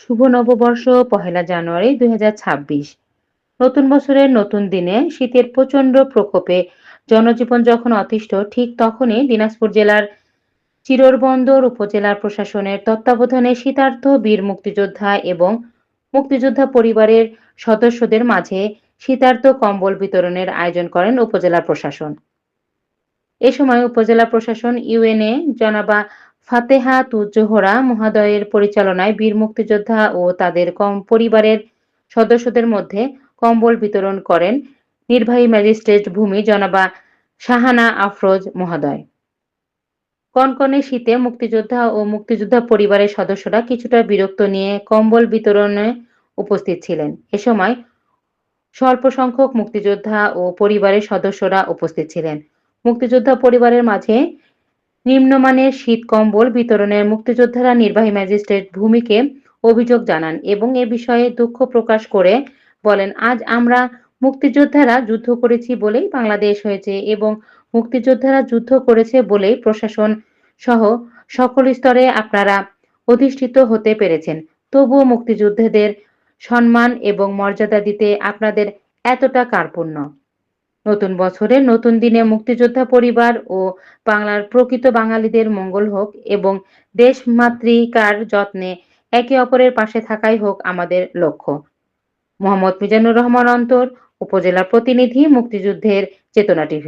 শুভ নববর্ষ, পহেলা জানুয়ারি দুই নতুন বছরের নতুন দিনে শীতের প্রচণ্ড প্রকোপে জনজীবন যখন অতিষ্ঠ, ঠিক তখনই দিনাজপুর জেলার চিররবন্দর উপজেলার প্রশাসনের তত্ত্বাবধানে শীতার্থ বীর মুক্তিযোদ্ধা এবং মুক্তিযোদ্ধা পরিবারের সদস্যদের মাঝে শীতার্থ কম্বল বিতরণের আয়োজন করেন উপজেলা প্রশাসন। এ সময় উপজেলা প্রশাসন ইউএনএ, জনাবা ফাতেহা তুজোহরা মহোদয়ের পরিচালনায় বীর মুক্তিযোদ্ধা ও তাদের কম পরিবারের সদস্যদের মধ্যে কম্বল বিতরণ করেন নির্বাহী ম্যাজিস্ট্রেট ভূমি জনাবা শাহানা আফরোজ মহোদয়। কনকনে শীতে মুক্তিযোদ্ধা ও মুক্তিযোদ্ধা পরিবারের সদস্যরা কিছুটা বিরক্ত নিয়ে কম্বল বিতরণে উপস্থিত ছিলেন। এ সময় স্বল্প সংখ্যক মুক্তিযোদ্ধা ও পরিবারের সদস্যরা উপস্থিত ছিলেন। মুক্তিযোদ্ধা পরিবারের মাঝে নিম্নমানের শীত কম্বল বিতরণের মুক্তিযোদ্ধারা নির্বাহী ম্যাজিস্ট্রেট ভূমিকে অভিযোগ জানান এবং এ বিষয়ে দুঃখ প্রকাশ করে বলেন, আজ আমরা মুক্তিযোদ্ধারা যুদ্ধ করেছি বলেই বাংলাদেশ হয়েছে এবং মুক্তিযোদ্ধারা যুদ্ধ করেছে বলেই প্রশাসন সহ সকল স্তরে আপনারা অধিষ্ঠিত হতে পেরেছেন। তবুও মুক্তিযোদ্ধাদের সম্মান এবং মর্যাদা দিতে আপনাদের এতটা কার্পণ্য। নতুন বছরে নতুন দিনে মুক্তিযোদ্ধা পরিবার ও বাংলার প্রকৃত বাঙালিদের মঙ্গল হোক এবং দেশ মাতৃকার যত্নে একে অপরের পাশে থাকাই হোক আমাদের লক্ষ্য। মোহাম্মদ মিজানুর রহমান অন্তর, উপজেলা প্রতিনিধি, মুক্তিযুদ্ধের চেতনা টিভি।